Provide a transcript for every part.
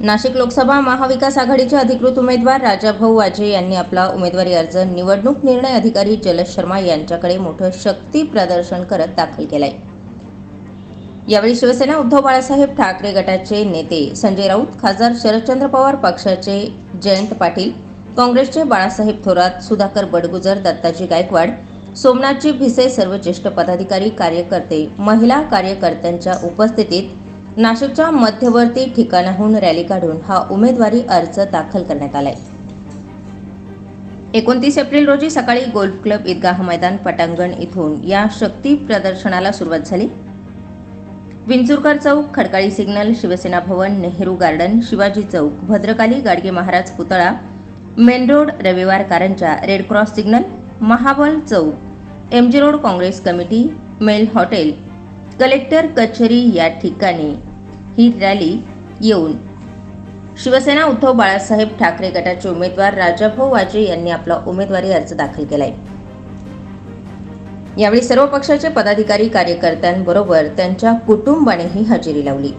नाशिक लोकसभा महाविकास आघाडीचे अधिकृत उमेदवार राजाभाऊ वाजे यांनी आपला उमेदवारी अर्ज निवडणूक निर्णय अधिकारी जलज शर्मा यांच्याकडे मोठं शक्ती प्रदर्शन करत दाखल केलाय. यावेळी शिवसेना उद्धव बाळासाहेब ठाकरे गटाचे नेते संजय राऊत खासदार शरदचंद्र पवार पक्षाचे जयंत पाटील काँग्रेसचे बाळासाहेब थोरात सुधाकर बडगुजर दत्ताजी गायकवाड सोमनाथजी भिसे सर्व ज्येष्ठ पदाधिकारी कार्यकर्ते महिला कार्यकर्त्यांच्या उपस्थितीत नाशिकच्या मध्यवर्ती ठिकाणाहून रॅली काढून हा उमेदवारी अर्ज दाखल करण्यात आलाय. एकोणतीस एप्रिल रोजी सकाळी गोल्फ क्लब ईदगाह मैदान पटांगण इथून या शक्ती प्रदर्शनाला सुरुवात झाली. विंचुरकर चौक खडकाळी सिग्नल शिवसेना भवन नेहरू गार्डन शिवाजी चौक भद्रकाली गाडगे महाराज पुतळा main road Raviwar Karanja red cross signal Mahabal Chowk MG road Congress committee mail hotel collector कचेरी या ठिकाणी ही रॅली येऊन शिवसेना उद्धव बाळासाहेब ठाकरे गटाचे उमेदवार राजाभाऊ वाजे यांनी आपला उमेदवारी अर्ज दाखल केलाय. यावेळी सर्व पक्षाचे पदाधिकारी कार्यकर्त्यांबरोबर त्यांच्या कुटुंबानेही हजेरी लावली.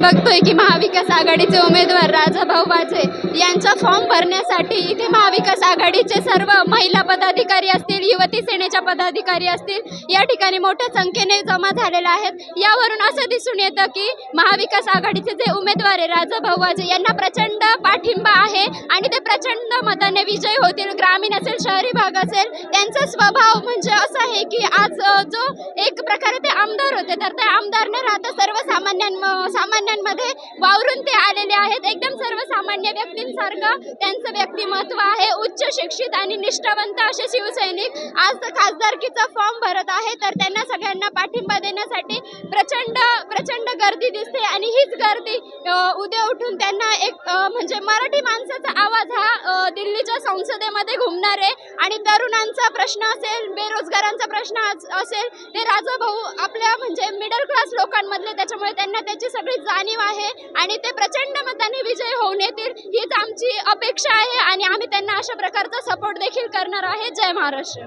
बघतोय की महाविकास आघाडीचे उमेदवार राजाभाऊ वाजे यांचा फॉर्म भरण्यासाठी इथे महाविकास आघाडीचे सर्व महिला पदाधिकारी असतील युवती सेनेच्या पदाधिकारी असतील या ठिकाणी मोठ्या संख्येने जमा झालेल्या आहेत. यावरून असं दिसून येतं की महाविकास आघाडीचे जे उमेदवार आहे राजाभाऊ वाजे यांना प्रचंड पाठिंबा आहे आणि ते प्रचंड मताने विजय होतील. ग्रामीण असेल शहरी भाग असेल त्यांचा स्वभाव म्हणजे असं आहे की आज जो एक प्रकारे ते आमदार होते तर ते आमदार न राहता सर्वसामान्यां सामान्यांमध्ये वावरून ते आलेले आहेत. एकदम सर्वसामान्य व्यक्तींसारखं त्यांचं व्यक्तिमत्व आहे. उच्च शिक्षित आणि निष्ठावंत असे शिवसैनिक आज तर खासदारकीचा फॉर्म भरत आहे तर त्यांना सगळ्यांना पाठिंबा देण्यासाठी प्रचंड प्रचंड गर्दी दिसते. आणि हीच गर्दी उद्या उठून त्यांना एक म्हणजे मराठी माणसाचा आवाज हा दिल्लीच्या संसदेमध्ये घुमणार आहे. आणि तरुणांचा प्रश्न असेल बेरोजगारांचा प्रश्न अस- असेल ते राजाभाऊ आपल्या म्हणजे मिडल क्लास लोकांमधले त्याच्यामुळे त्यांना त्याची सगळी जाणीव आहे आणि ते प्रचंड मताने विजय होऊन येतील हीच आमची अपेक्षा आहे आणि आम्ही त्यांना अशा प्रकारचा सपोर्ट देखील करणार आहे. जय महाराष्ट्र.